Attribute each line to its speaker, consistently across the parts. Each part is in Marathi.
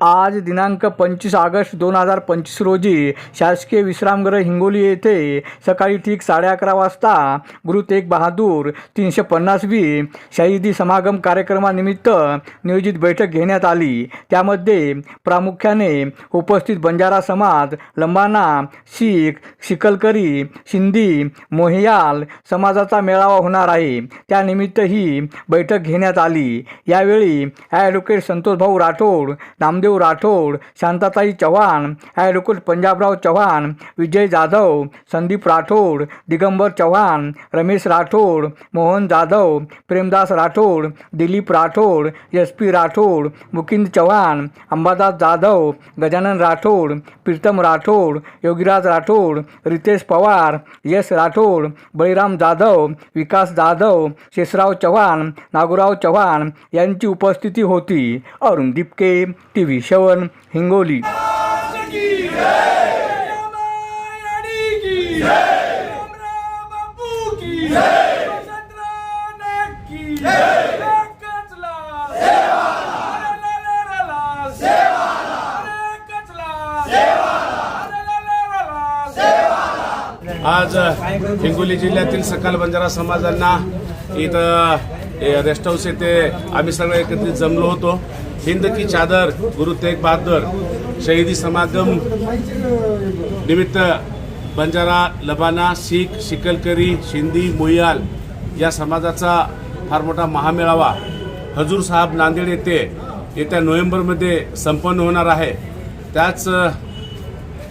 Speaker 1: आज दिनांक पंचवीस ऑगस्ट दोन हजार पंचवीस रोजी शासकीय विश्रामगृह हिंगोली येथे सकाळी ठीक साडे अकरा वाजता गुरु तेग बहादूर तीनशे पन्नासवी शहीदी समागम कार्यक्रमानिमित्त नियोजित बैठक घेण्यात आली. त्यामध्ये प्रामुख्याने उपस्थित बंजारा समाज लंबाना शीख शिकलकरी सिंधी मोहियाल समाजाचा मेळावा होणार आहे. त्यानिमित्त ही बैठक घेण्यात आली. यावेळी advocate Santoshbhau Rathod Namdev Rathod Shantatai Chavan advocate Panjabrao Chavan Vijay Jadhav Sandeep Rathod Digambar Chavan Ramesh Rathod Mohan Jadhav Premdas Rathod Dilip Rathod S P Rathod Mukind Chavan Ambadas Jadhav Gajanan Rathod Pritam Rathod Yogiraj Rathod Ritesh Pawar Yash Rathod Baliram Jadhav Vikas Jadhav Shesharao Chavan Nagorao Chavan यांची उपस्थिती होती. Arun Dipke T V seven Hingoli.
Speaker 2: आज हिंगोली जिल्ह्यातील सकल बंजारा समाजांना इथं रेस्ट हाऊस येथे आम्ही सगळं एकत्रित जमलो होतो. हिंद की चादर गुरु तेग बहादूर शहीदी समागम निमित्त बंजारा लबाना शीख शिकलकरी शिंदी मोयाल या समाजाचा फार मोठा महामेळावा हजूर साहेब नांदेड येथे येत्या नोव्हेंबरमध्ये संपन्न होणार आहे. त्याच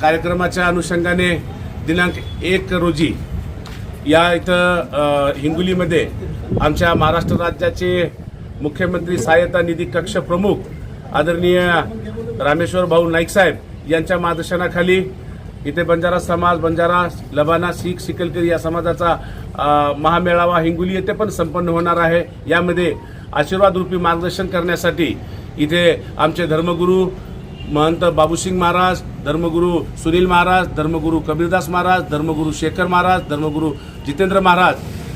Speaker 2: कार्यक्रमाच्या अनुषंगाने दिनांक एक रोजी या इथं हिंगोलीमध्ये आमच्या महाराष्ट्र राज्याचे मुख्यमंत्री सहायता निधी कक्ष प्रमुख आदरणीय रामेश्वर भाऊ नाईक साहेब यांच्या मार्गदर्शनाखाली इथे बंजारा समाज बंजारा लबाना शीख सिकलकरी या समाजाचा महामेळावा हिंगोली येथे पण संपन्न होणार आहे. यामध्ये आशीर्वाद रूपी मार्गदर्शन करण्यासाठी इथे आमचे धर्मगुरू महंत बाबूसिंग महाराज धर्मगुरू सुनील महाराज धर्मगुरू कबीरदास महाराज धर्मगुरू शेखर महाराज धर्मगुरू जितेंद्र महाराज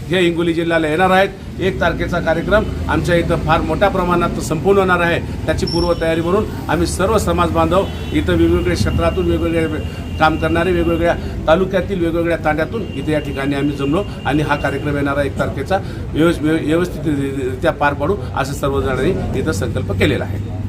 Speaker 2: हे हिंगोली जिल्ह्याला येणार आहेत. एक तारखेचा कार्यक्रम आमच्या इथं फार मोठ्या प्रमाणात संपूर्ण होणार आहे त्याची पूर्वतयारी म्हणून आम्ही सर्व समाज बांधव इथं वेगवेगळ्या क्षेत्रातून वेगवेगळे काम करणारे वेगवेगळ्या तालुक्यातील वेगवेगळ्या तांड्यातून इथे या ठिकाणी आम्ही जमलो आणि हा कार्यक्रम येणारा एक तारखेचा. व्यवस्थित व्यवस्थितरित्या पार पाडू असं सर्वजणांनी इथं संकल्प केलेला आहे.